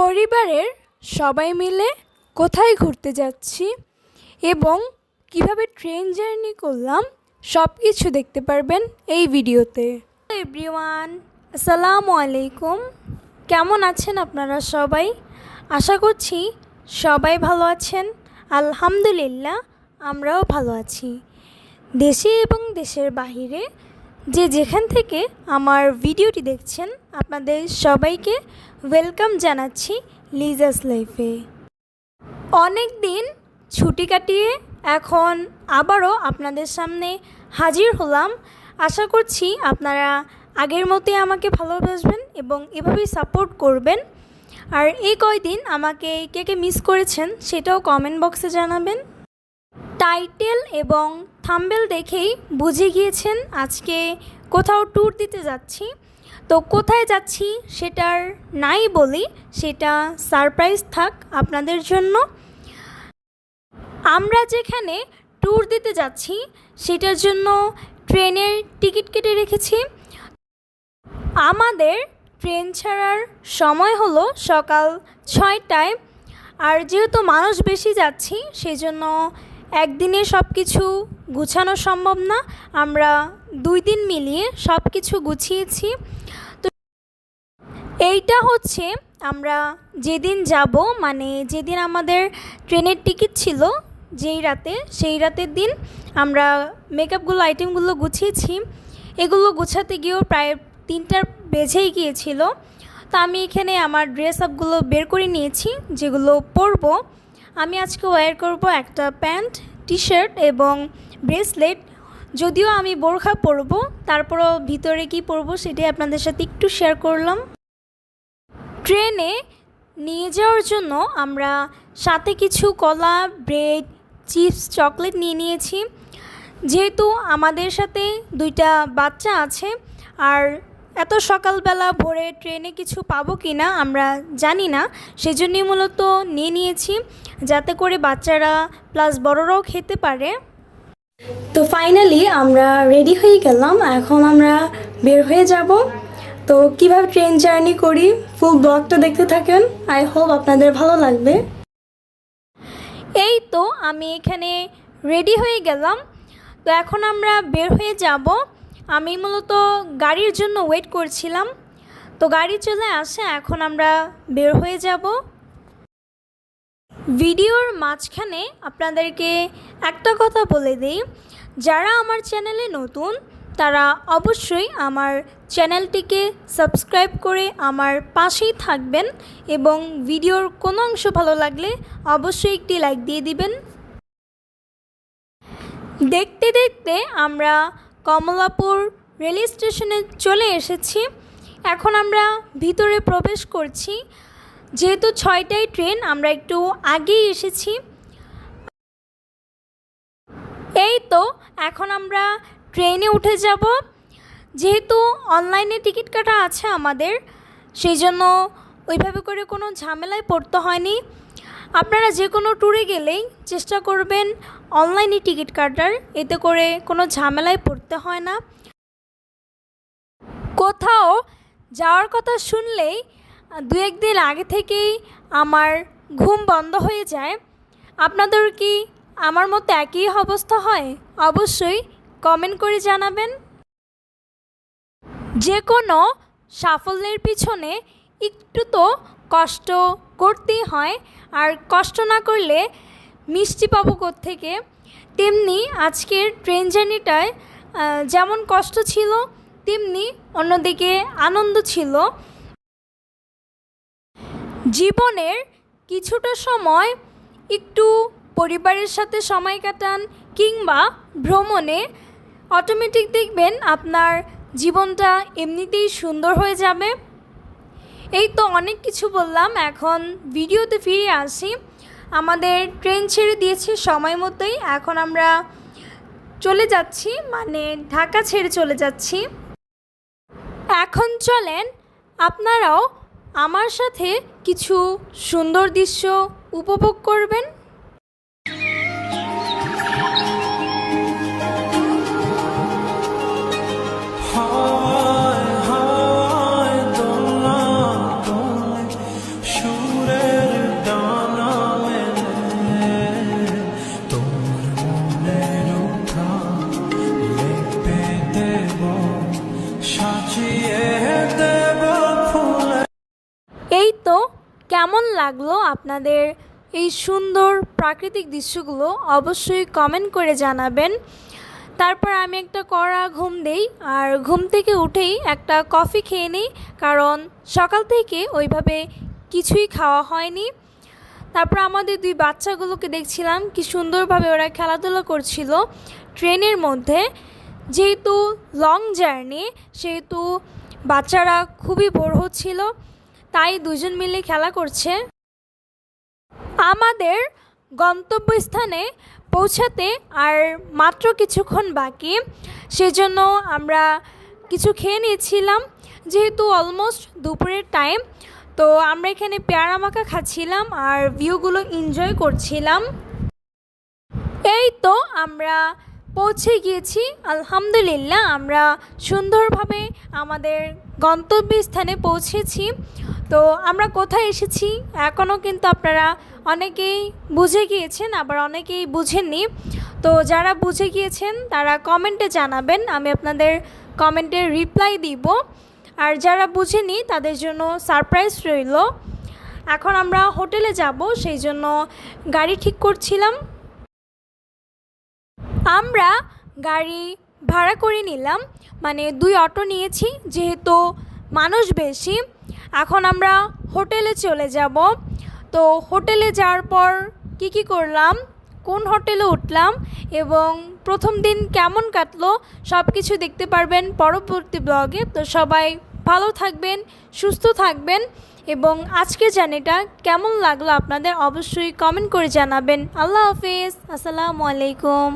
পরিবারের সবাই মিলে কোথায় ঘুরতে যাচ্ছি এবং কীভাবে ট্রেন জার্নি করলাম সব কিছু দেখতে পারবেন এই ভিডিওতে। এভরিওয়ান আসসালামু আলাইকুম। কেমন আছেন আপনারা সবাই? আশা করছি সবাই ভালো আছেন। আলহামদুলিল্লাহ, আমরাও ভালো আছি। দেশে এবং দেশের বাহিরে যে যেখান থেকে আমার ভিডিওটি দেখছেন, আপনাদের সবাইকে ওয়েলকাম জানাচ্ছি লিজাস লাইফে। অনেক দিন ছুটি কাটিয়ে এখন আবারও আপনাদের সামনে হাজির হলাম। আশা করছি আপনারা আগের মতোই আমাকে ভালোবাসবেন এবং এভাবেই সাপোর্ট করবেন। আর এই কয়দিন আমাকে কে কে মিস করেছেন সেটাও কমেন্ট বক্সে জানাবেন। টাইটেল এবং থাম্বেল দেখেই বুঝে গিয়েছেন আজকে কোথাও ট্যুর দিতে যাচ্ছি। তো কোথায় যাচ্ছি সেটার নাই বলি, সেটা সারপ্রাইজ থাক আপনাদের জন্য। আমরা যেখানে ট্যুর দিতে যাচ্ছি, সেটার জন্য ট্রেনের টিকিট কেটে রেখেছি। আমাদের ট্রেন ছাড়ার সময় হলো সকাল ছয়টায়। আর যেহেতু মানুষ বেশি যাচ্ছি সেই জন্য একদিনে সব কিছু গুছানো সম্ভব না। আমরা দুই দিন মিলিয়ে সব কিছু গুছিয়েছি। তো এইটা হচ্ছে আমরা যেদিন যাব মানে যেদিন আমাদের ট্রেনের টিকিট ছিল, যেই রাতে, সেই রাতের দিন আমরা মেকআপগুলো আইটেমগুলো গুছিয়েছি। এগুলো গুছাতে গিয়েও প্রায় তিনটার বেজেই গিয়েছিল। তো আমি এখানে আমার ড্রেস আপগুলো বের করে নিয়েছি, যেগুলো পরবো। আমি আজকে ওয়্যার করব একটা প্যান্ট টি শার্ট এবং ব্রেসলেট যদিও আমি বোরখা পরবো, তারপরও ভিতরে কি পরবো সেটাই আপনাদের সাথে একটু শেয়ার করলাম। ট্রেনে নিয়ে যাওয়ার জন্য আমরা সাথে কিছু কলা ব্রেড চিপস চকলেট নিয়ে নিয়েছি। যেহেতু আমাদের সাথে দুইটা বাচ্চা আছে, আর এত সকালবেলা ভোরে ট্রেনে কিছু পাবো কি না আমরা জানি না। সেজন্যই মূলত নিয়ে নিয়েছি যাতে করে বাচ্চারা প্লাস বড়রাও খেতে পারে। তো ফাইনালি আমরা রেডি হয়ে গেলাম। এখন আমরা বের হয়ে যাব। তো কীভাবে ট্রেন জার্নি করি? ফুল ব্লগটা দেখতে থাকেন। আই হোপ আপনাদের ভালো লাগবে। এই তো আমি এখানে রেডি হয়ে গেলাম। তো এখন আমরা বের হয়ে যাব। আমি মূলত গাড়ির জন্য ওয়েট করছিলাম। তো গাড়ি চলে আসে, এখন আমরা বের হয়ে যাব। ভিডিওর মাঝখানে আপনাদেরকে একটা কথা বলে দিই, যারা আমার চ্যানেলে নতুন, তারা অবশ্যই আমার চ্যানেলটিকে সাবস্ক্রাইব করে আমার পাশেই থাকবেন এবং ভিডিওর কোনো অংশ ভালো লাগলে অবশ্যই একটি লাইক দিয়ে দিবেন। দেখতে দেখতে আমরা কমলাপুর রেল স্টেশনে চলে এসেছি। এখন আমরা ভিতরে প্রবেশ করছি। যেহেতু ছয়টায় ট্রেন, আমরা একটু আগেই এসেছি। এই তো, এখন আমরা ট্রেনে উঠে যাব। যেহেতু অনলাইনে টিকিট কাটা আছে আমাদের, সেই জন্য ওইভাবে করে কোনো ঝামেলায় পড়তে হয়নি। আপনারা যে কোনো ট্যুরে গেলেই চেষ্টা করবেন অনলাইনে টিকিট কাটার, এতে করে কোনো ঝামেলায় পড়তে হয় না। কোথাও যাওয়ার কথা শুনলেই দু একদিন আগে থেকেই আমার ঘুম বন্ধ হয়ে যায়। আপনাদের কি আমার মতো একই অবস্থা হয়? অবশ্যই কমেন্ট করে জানাবেন। যে কোনো সাফল্যের পিছনে একটু তো কষ্ট করতেই হয়, আর কষ্ট না করলে মিষ্টি পাবো থেকে তেমনি আজকের ট্রেন জার্নিটায় যেমন কষ্ট ছিল, তেমনি অন্যদিকে আনন্দ ছিল। জীবনের কিছুটা সময় একটু পরিবারের সাথে সময় কাটান কিংবা ভ্রমণে অটোমেটিক দেখবেন আপনার জীবনটা এমনিতেই সুন্দর হয়ে যাবে। এই তো অনেক কিছু বললাম, এখন ভিডিওতে ফিরে আসি। আমাদের ট্রেন ছেড়ে দিয়েছে, সময় মতোই। এখন আমরা চলে যাচ্ছি মানে ঢাকা ছেড়ে চলে যাচ্ছি। এখন চলেন, আপনারাও আমার সাথে কিছু সুন্দর দৃশ্য উপভোগ করবেন। লাগল আপনাদের এই সুন্দর প্রাকৃতিক দৃশ্যগুলো অবশ্যই কমেন্ট করে জানাবেন। তারপর আমি একটা কড়া ঘুম দেই, আর ঘুম থেকে উঠেই একটা কফি খেয়ে নিই, কারণ সকাল থেকে ওইভাবে কিছুই খাওয়া হয়নি। তারপর আমাদের দুই বাচ্চাগুলোকে দেখছিলাম, কি সুন্দরভাবে ওরা খেলাধুলা করছিল ট্রেনের মধ্যে। যেহেতু লং জার্নি সেহেতু বাচ্চারা খুবই বোর হচ্ছিল, তাই দুজন মিলে খেলা করছে। আমাদের গন্তব্যস্থানে পৌঁছাতে আর মাত্র কিছুক্ষণ বাকি, সেজন্য আমরা কিছু খেয়ে নিয়েছিলাম, যেহেতু অলমোস্ট দুপুরের টাইম তো আমরা এখানে পেয়ারা মাখা খাচ্ছিলাম আর ভিউগুলো এনজয় করছিলাম। এই তো আমরা পৌঁছে গিয়েছি, আলহামদুলিল্লাহ, আমরা সুন্দরভাবে আমাদের গন্তব্যস্থানে পৌঁছেছি। তো আমরা কোথায় এসেছি? এখনও কিন্তু আপনারা অনেকেই বুঝে গিয়েছেন, আবার অনেকেই বুঝেননি। তো যারা বুঝে গিয়েছেন, তারা কমেন্টে জানাবেন, আমি আপনাদের কমেন্টের রিপ্লাই দিব। আর যারা বুঝেনি তাদের জন্য সারপ্রাইজ রইল। এখন আমরা হোটেলে যাব, সেই জন্য গাড়ি ঠিক করছিলাম। আমরা গাড়ি ভাড়া করে নিলাম মানে দুই অটো নিয়েছি, যেহেতু মানুষ বেশি। এখন আমরা হোটেলে চলে যাব। তো হোটেলে যাওয়ার পর কি কি করলাম? কোন হোটেলে উঠলাম? এবং প্রথম দিন কেমন কাটলো? সব কিছু দেখতে পারবেন পরবর্তী ব্লগে। তো সবাই ভালো থাকবেন, সুস্থ থাকবেন। এবং আজকের জার্নিটা কেমন লাগল আপনাদের অবশ্যই কমেন্ট করে জানাবেন। আল্লাহ হাফিজ। আসসালামু আলাইকুম।